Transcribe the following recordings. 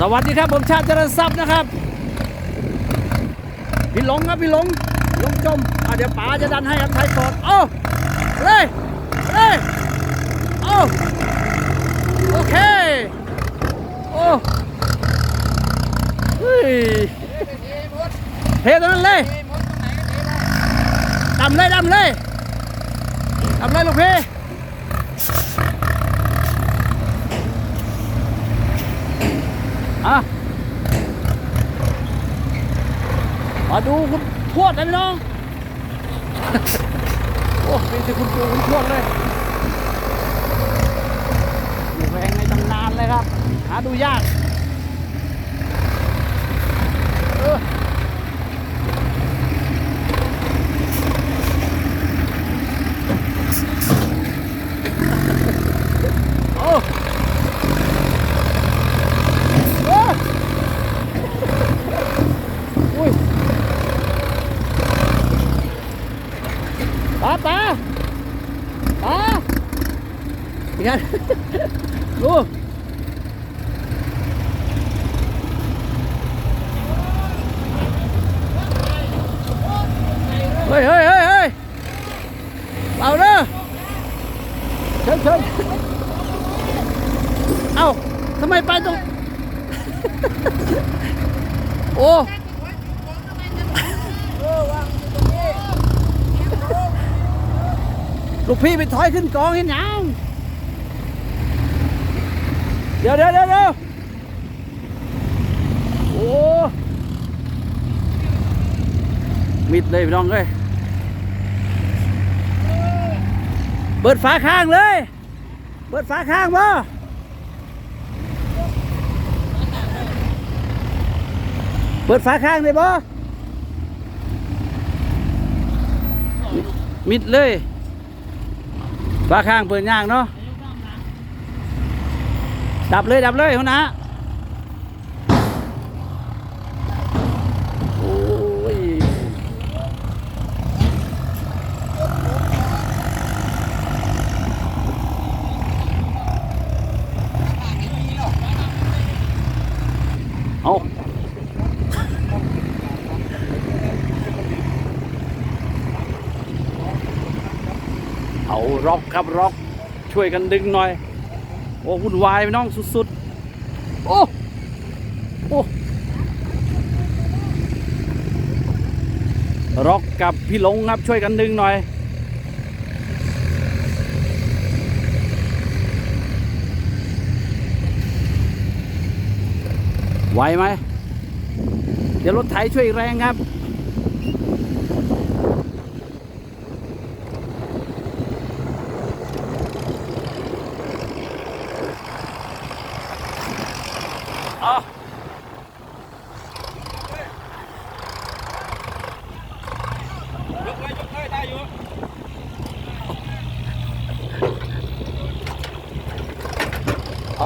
สวัสดีครับผมชาติเจริญทรัพย์นะครับพี่หลงครับพี่หลงหลงจมเดี๋ยวป๋าจะดันให้ครับไทยกอดเอ้เลยเลยเอ้โอเคโอ้เฮ้ยเทตรงนั้นเลยดำเลยดำเลยดำเลยลูกพี่ มาดูคุณทวดนะพี่น้อง โอ้เป็นสิคุณปูคุณทวดเลยอยู่แรงในตำนานเลยครับ หาดูยากเออโอ้โอ้อุ้ย ป้าป้าป้าอีกอัน ดูเฮ้ยเฮ้ยเฮ้ยเฮ้ยเอาเด้อเชิญเชิญเอ้าทำไมไปตรง โอ้ลูกพี่ไปถอยขึ้นกองเห็นยัง ดี๋ยวเดี๋ยวเดี๋ยวเดี๋ยวโอ้มิดเลยพี่น้องเลยเปิดฝาข้างเลย เปิดฝาข้างบ่เปิดฝาข้างเลยบ่มิดเลย ฝาข้างเปิดย่างเนาะ ดับเลยดับเลยหัวหนะโอ้เอาเอาร็อกครับร็อกช่วยกันดึงหน่อย โอ้วุ่นวายน้องสุดๆ โอ้โอ้ร็อกกับพี่หลงครับช่วยกันดึงหน่อย ไหวไหม เดี๋ยวรถไถช่วยแรงครับ อาเอ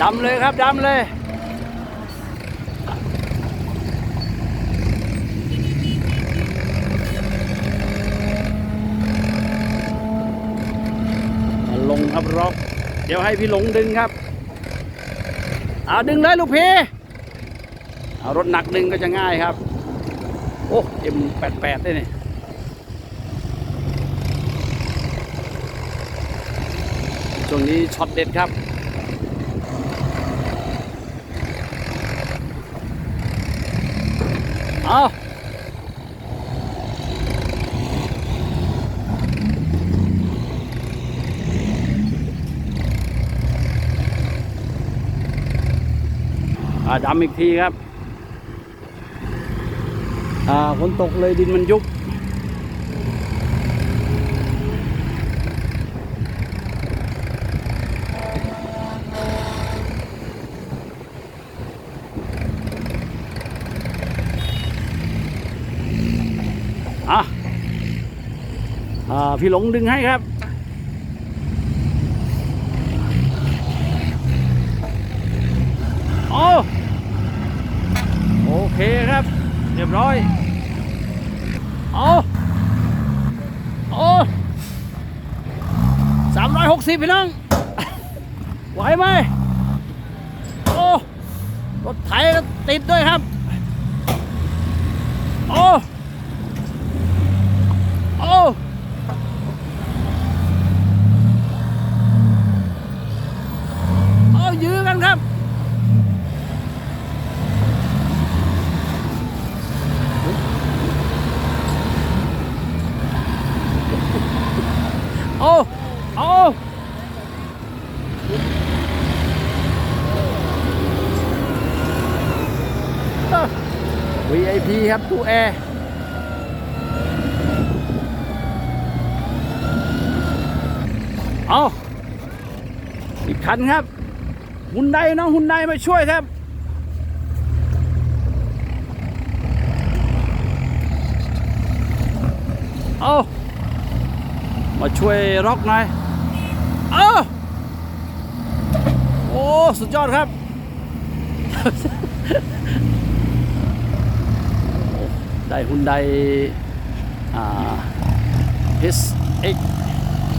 ดำเลยครับดำเลย ลง ครับรอกเดี๋ยวให้พี่หลงดึงครับเอาดึงเลยลูกพี่เอารถหนักดึงก็จะง่ายครับ โอ้เอ็มแปดแปดได้เนี่ยช่วงนี้ช็อตเด็ดครับเอา ดำอีกทีครับฝนตกเลยดินมันยุบอะอ่าพี่หลงดึงให้ครับ ยบร้อย เอาเอาสามร้อยหกสิบพี่น้อง ไหวไหมโอ้ รถไถติดด้วยครับ VIP ครับตู้แอร์เอาอีกคันครับหุ่นใดน้องหุ่นใดมาช่วยครับเอามาช่วยร็อกหน่อยเอาโอ้ สุดยอดครับ ได้หุ่นใดอ่า SX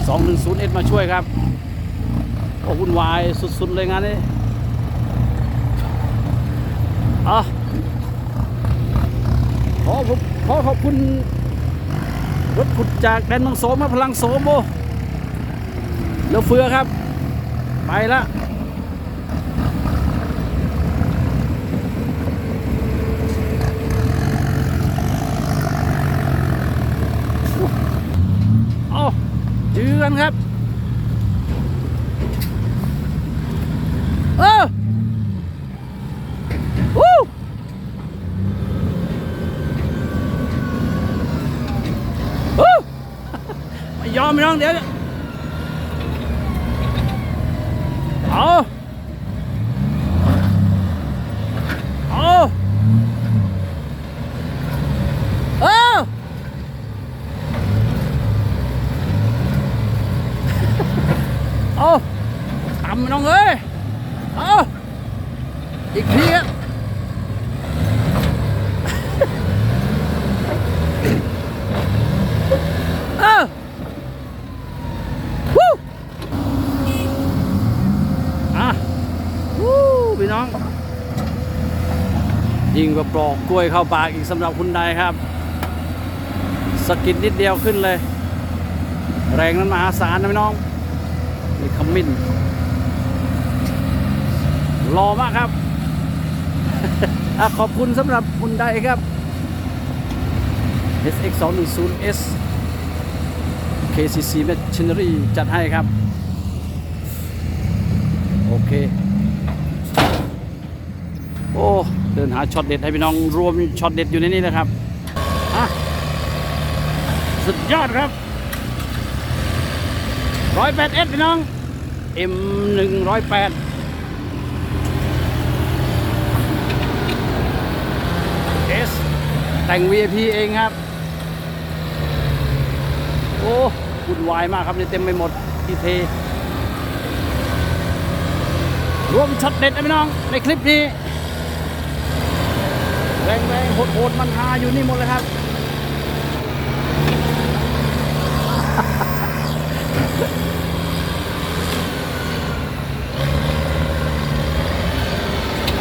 210S มาช่วยครับโอ้วุ่นวายสุดๆเลยงานนี้อะขอขอขอบคุณรถขุดจากแดนมังโสมาพลังโสมโอเหลือเฟือครับ ไปละเอาจื อกันครับ เออวู้วู้ไม่ยอมไม่ยอมเดี๋ยวเอาเอาเออเอาทำไม่น้องเอ้ยเอาอีกทีครับ เออ วู้อะวู้ พี่น้อง ยิงกว่าปลอกกล้วยเข้าปากอีกสำหรับคุณใดครับสกิดนิดเดียวขึ้นเลย แรงนั้นมหาศาลนะพี่น้องนี่ขมิ้นรอมากครับอขอบคุณสำหรับคุณใดครับ SX 2 1 0 S KCC Machinery จัดให้ครับ โอเค โอ้เดินหาช็อตเด็ดให้พี่น้องรวมช็อตเด็ดอยู่ในนี้นะครับสุดยอดครับร้อยแปดเอสพี่น้อง M หนึ่งร้อยแปด S แต่ง VIP เองครับ โอ้วุ่นวายมากครับนี่เต็มไปหมดที่เทรวมช็อตเด็ดนะพี่น้องในคลิปนี้ แรงแรงโหดโหดมันหาอยู่นี่หมดเลยครับ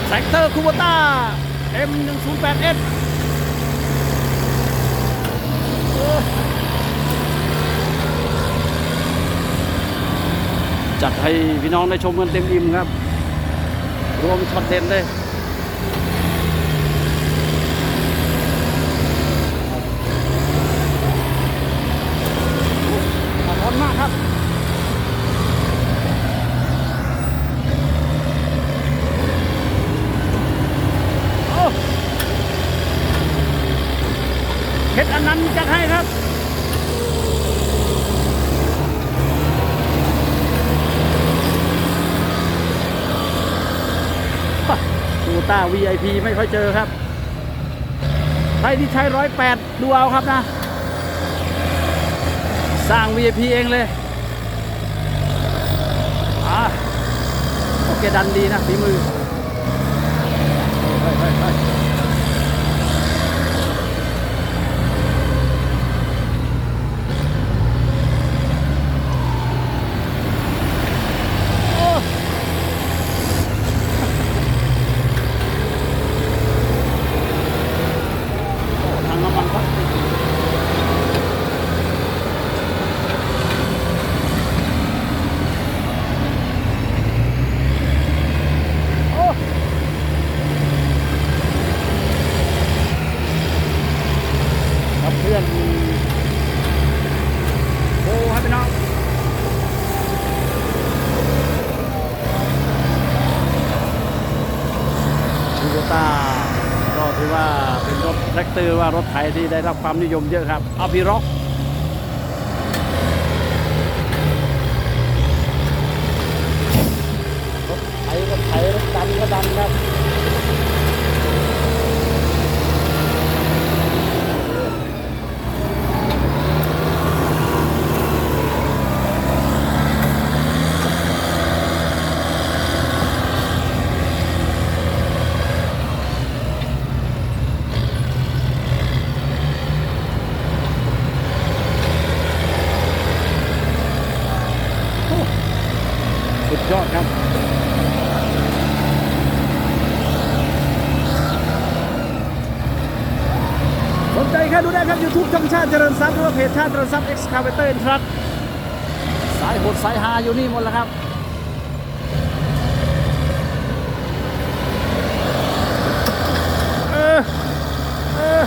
แซกเตอร์คูโบต้า M108S จัดให้พี่น้องได้ชมกันเต็มอิ่มครับ รวมช็อตเด่นเลยร้อนมากครับ โอ้เพชรอันนั้นต์จัดให้ครับ ตูต้า VIP ไม่ค่อยเจอครับใครที่ใช้ร้อยแปดดูเอาครับนะ สร้าง VIP เองเลยอ่าโอเคดันดีนะฝีมือเฮ้ยเฮ้ยเฮ้ย ว่ารถไถที่ได้รับความนิยมเยอะครับเอาพีร็อก รถไถก็ไถรถดันก็ดันครับ สุดยอด ครับ สนใจครับดูได้ครับ YouTube ช่องชาติเจริญทรัพย์หรือว่าเพจชาติเจริญทรัพย์ Excavator and Truck สายโหดสายฮาอยู่นี่หมดแล้วครับ เออ เออ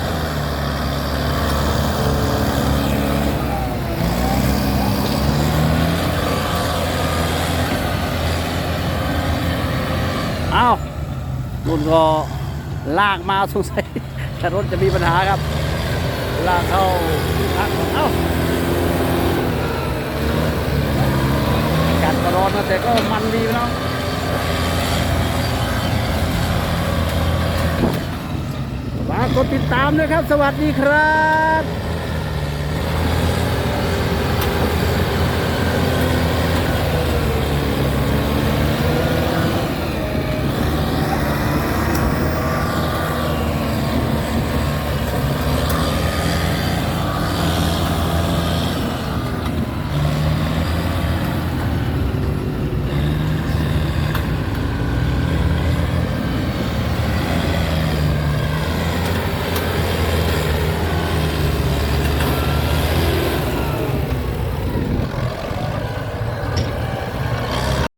อ้าวรุ่ นก็ลากมาสงสัยแต่รถจะมีปัญหาครับ ลากเข้าลากเอ้าอากาศก็ร้อนนะแต่ก็มันดีนะฝากกดติดตามด้วยครับ สวัสดีครับ